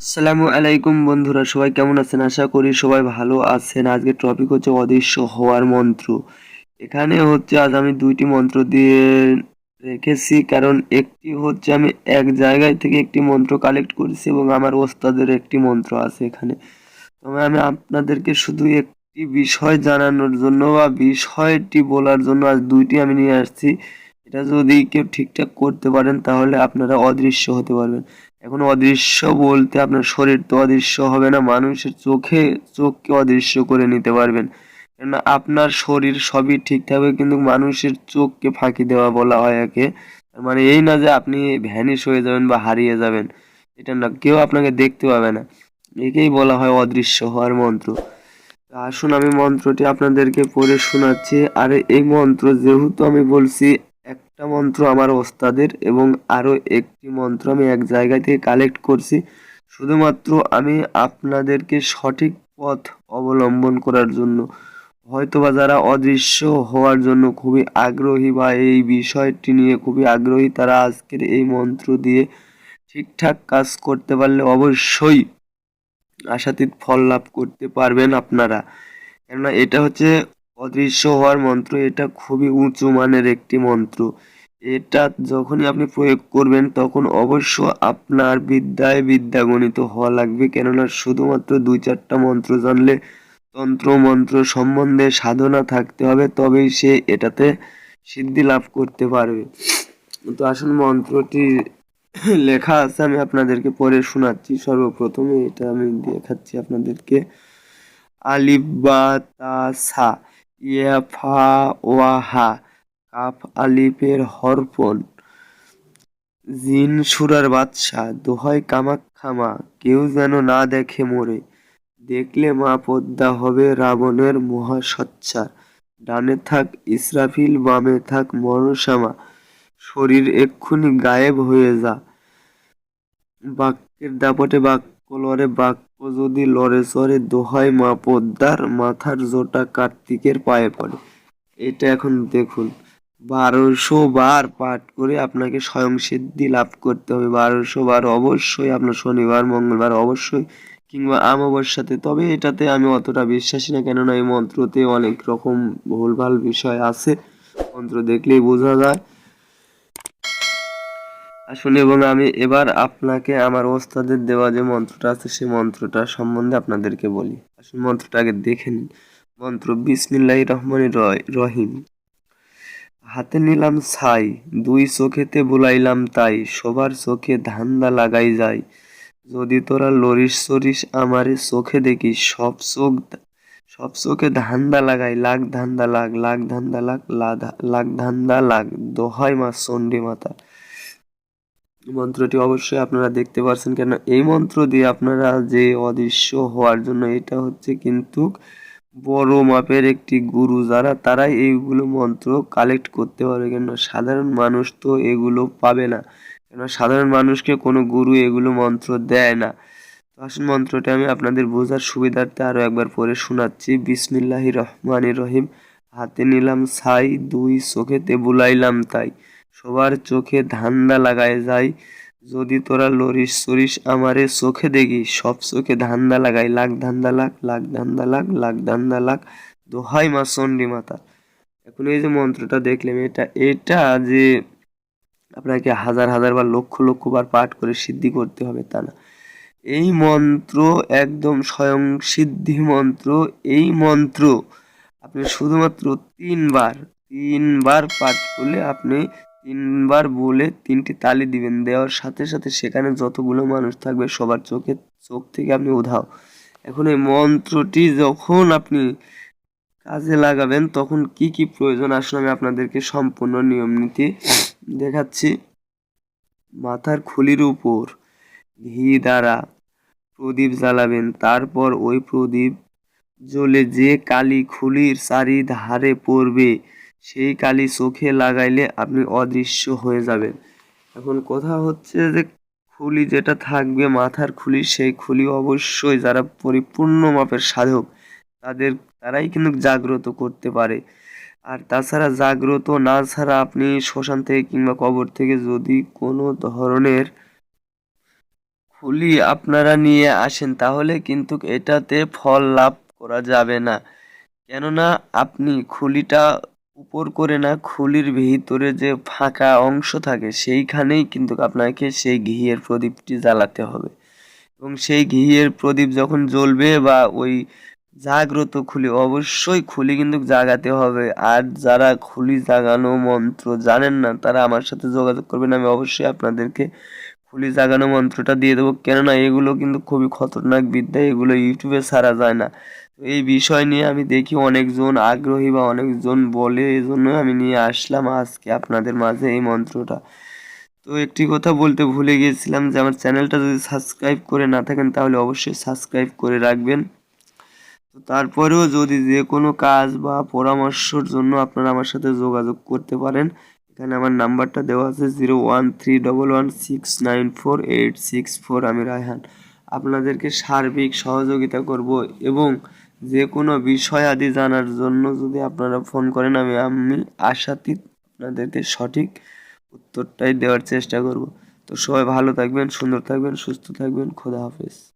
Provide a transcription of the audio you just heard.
আসসালামু আলাইকুম বন্ধুরা, সবাই কেমন আছেন? আশা করি সবাই ভালো আছেন। আজকে টপিক হচ্ছে অদৃশ্য হওয়ার মন্ত্র। এখানে হচ্ছে আজ আমি দুইটি মন্ত্র দিয়ে রেখেছি, কারণ একটি হচ্ছে আমি এক জায়গায় থেকে একটি মন্ত্র কালেক্ট করেছি এবং আমার ওস্তাদের একটি মন্ত্র আছে এখানে। তবে আমি আপনাদেরকে শুধু একটি বিষয় জানানোর জন্য বা বিষয়টি বলার জন্য আজ দুইটি আমি নিয়ে আসছি। এটা যদি কেউ ঠিকঠাক করতে পারেন, তাহলে আপনারা অদৃশ্য হতে পারবেন। এখন অদৃশ্য বলতে আপনার শরীর তো অদৃশ্য হবে না, মানুষের চোখে চোখকে অদৃশ্য করে নিতে পারবেন। কেননা আপনার শরীর সবই ঠিক থাকবে, কিন্তু মানুষের চোখকে ফাঁকি দেওয়া বলা হয় একে। মানে এই না যে আপনি ভ্যানিশ হয়ে যাবেন বা হারিয়ে যাবেন, এটা না, কেউ আপনাকে দেখতে পাবে না। একেই বলা হয় অদৃশ্য হওয়ার মন্ত্র। আসুন আমি মন্ত্রটি আপনাদেরকে পড়ে শোনাচ্ছি। আর এই মন্ত্র যেহেতু আমি বলছি একটা মন্ত্র আমার ওস্তাদের এবং আরও একটি মন্ত্র আমি এক জায়গা থেকে কালেক্ট করছি। শুধুমাত্র আমি আপনাদেরকে সঠিক পথ অবলম্বন করার জন্য। হয়তোবা যারা অদৃশ্য হওয়ার জন্য খুবই আগ্রহী বা এই বিষয়টি নিয়ে খুবই আগ্রহী, তারা আজকের এই মন্ত্র দিয়ে ঠিকঠাক কাজ করতে পারলে অবশ্যই আশাতীত ফল লাভ করতে পারবেন আপনারা। কেননা এটা হচ্ছে অদৃশ্য হওয়ার মন্ত্র, এটা খুবই উঁচু মানের একটি মন্ত্র। এটা যখনই আপনি প্রয়োগ করবেন, তখন অবশ্য আপনার বিদ্যায় বিদ্যা গণিত হওয়া লাগবে। কেননা শুধুমাত্র দুই চারটা মন্ত্র জানলে তন্ত্র, মন্ত্র সম্বন্ধে সাধনা থাকতে হবে, তবেই সে এটাতে সিদ্ধি লাভ করতে পারবে। তো আসুন মন্ত্রটি লেখা আছে, আমি আপনাদেরকে পরে শোনাচ্ছি। সর্বপ্রথমে এটা আমি দেখাচ্ছি আপনাদেরকে। আলিফ বা তা সা ইয়া ওয়াহা কাফ আলিফের হরফন। জিন সুরার বাদশা দোহাই কামাক্ষামা কেউ যেন না দেখে মোরে। দেখলে মা পদ্মা হবে রাবণের মহাসচ্ছার ডানে থাক ইসরাফিল, বামে থাক মনসামা শরীর এক্ষুনি গায়েব হয়ে যা। বাক্যের দাপটে বাক্য লড়ে বাক্য যদি লড়ে সরে দোহাই মা পদ্মার মাথার জোটা কার্তিকের পায়ে পড়ে। এটা এখন দেখুন। বারোশো বার পাঠ করে আপনাকে স্বয়ং সিদ্ধি লাভ করতে হবে। বারোশো বার অবশ্যই আপনার শনিবার, মঙ্গলবার অবশ্যই কিংবা আমাবস্যাতে তবে এটাতে আমি অতটা বিশ্বাসী না, কেননা এই মন্ত্রতে অনেক রকম ভুলভাল বিষয় আছে। মন্ত্র দেখলেই বোঝা যায়। আসুন এবং আমি এবার আপনাকে আমার ওস্তাদের দেওয়া যে মন্ত্রটা আছে সেই মন্ত্রটা সম্বন্ধে আপনাদেরকে বলি। আসুন মন্ত্রটা আগে দেখে নিন মন্ত্র বিসমিল্লাহ রহমান রহিম। হাতে নিলাম ছাই, দুই চোখেতে বুলাইলাম তাই সবার চোখে ধান্দা লাগাই যায় যদি তোরা লরিস সরিস আমারে চোখে দেখি সব চোখ সব চোখে ধান্দা লাগাই, লাখ ধান্দা লাগ লাখ ধান্দা লাগ লাখ ধান্দা লাগ দোহাই মা চণ্ডী মাতা। মন্ত্রটি অবশ্যই আপনারা দেখতে পারছেন কেন এই মন্ত্র দিয়ে আপনারা যে অদৃশ্য হওয়ার জন্য এটা হচ্ছে কিন্তু বড় মাপের একটি গুরু যারা, তারাই এইগুলো মন্ত্র কালেক্ট করতে পারবে কেন সাধারণ মানুষ তো এগুলো পাবে না। কেন সাধারণ মানুষকে কোনো গুরু এগুলো মন্ত্র দেয় না। তো আসুন মন্ত্রটা আমি আপনাদের বোঝার সুবিধার্থে আরও একবার পরে শোনাচ্ছি। বিসমিল্লাহি রহমানির রহিম। হাতে নিলাম ছাই, দুই চোখেতে বুলাইলাম তাই। সবার চোখে ধান্দা লাগায় যায় যদি তোরা লরিস সরিস আমারে চোখে দেখি, সব চোখে ধান্দা লাগাই। লাখ ধান্দা লাখ লাখ ধান্দা লাখ লাখ ধান্দা লাখ। দোহাই মা চণ্ডী মাতা। এখন এই যে মন্ত্রটা দেখলাম, এটা এটা যে আপনাকে হাজার হাজার বা লক্ষ লক্ষ বার পাঠ করে সিদ্ধি করতে হবে তা না। এই মন্ত্র একদম স্বয়ং সিদ্ধি মন্ত্র। এই মন্ত্র আপনি শুধুমাত্র তিনবার তিনবার পাঠ করলে আপনি তিনবার বলে তিনটি তালি দিবেন। দেওয়ার সাথে সাথে সেখানে যতগুলো মানুষ থাকবে, সবার চোখে, চোখ থেকে আপনি উধাও। এখন এই মন্ত্রটি যখন আপনি কাজে লাগাবেন, তখন কি কি প্রয়োজন? আসলে আমি আপনাদেরকে সম্পূর্ণ নিয়ম নীতি দেখাচ্ছি। মাথার খুলির উপর ঘি দ্বারা প্রদীপ জ্বালাবেন। তারপর ওই প্রদীপ জ্বলে যে কালি খুলির চারিধারে পড়বে সেই কালি চোখে লাগাইলে আপনি অদৃশ্য হয়ে যাবেন। এখন কথা হচ্ছে যে, খুলি যেটা থাকবে মাথার খুলি, সেই খুলি অবশ্যই যারা পরিপূর্ণ মাপের সাধক, তাদের, তারাই কিন্তু জাগ্রত করতে পারে। আর তাছাড়া জাগ্রত না ছাড়া আপনি শ্মশান থেকে কিংবা কবর থেকে যদি কোনো ধরনের খুলি আপনারা নিয়ে আসেন, তাহলে কিন্তু এটাতে ফল লাভ করা যাবে না। কেননা আপনি খুলিটা উপর করে না, খুলির ভিতরে যে ফাঁকা অংশ থাকে, সেইখানেই কিন্তু আপনাকে সেই ঘিয়ের প্রদীপটি জ্বালাতে হবে। এবং সেই ঘিয়ের প্রদীপ যখন জ্বলবে বা ওই জাগ্রত খুলি, অবশ্যই খুলি কিন্তু জাগাতে হবে। আর যারা খুলি জাগানো মন্ত্র জানেন না, তারা আমার সাথে যোগাযোগ করবেন। আমি অবশ্যই আপনাদেরকে খুলি জাগানো মন্ত্রটা দিয়ে দেবো। কেননা এগুলো কিন্তু খুবই খতরনাক বিদ্যা, এগুলো ইউটিউবে ছাড়া যায় না। এই বিষয় নিয়ে আমি দেখি অনেকজন আগ্রহী বা অনেকজন বলে এই জন্য আমি নিয়ে আসলাম আজকে আপনাদের মাঝে এই মন্ত্রটা। তো একটি কথা বলতে ভুলে গিয়েছিলাম যে আমার চ্যানেলটা যদি সাবস্ক্রাইব করে না থাকেন তাহলে অবশ্যই সাবস্ক্রাইব করে রাখবেন। তো তারপরেও যদি যে কোনো কাজ বা পরামর্শর জন্য আপনারা আমার সাথে যোগাযোগ করতে পারেন, এখানে আমার নাম্বারটা দেওয়া আছে zero one three double one six nine four eight six four. আমি রায়হান, আপনাদেরকে সার্বিক সহযোগিতা করব এবং যে কোনো বিষয় আদি জানার জন্য যদি আপনারা ফোন করেন, আমি আমি আশাতীত আপনাদেরকে সঠিক উত্তরটাই দেওয়ার চেষ্টা করব। তো সবাই ভালো থাকবেন, সুন্দর থাকবেন, সুস্থ থাকবেন, খোদা হাফেজ।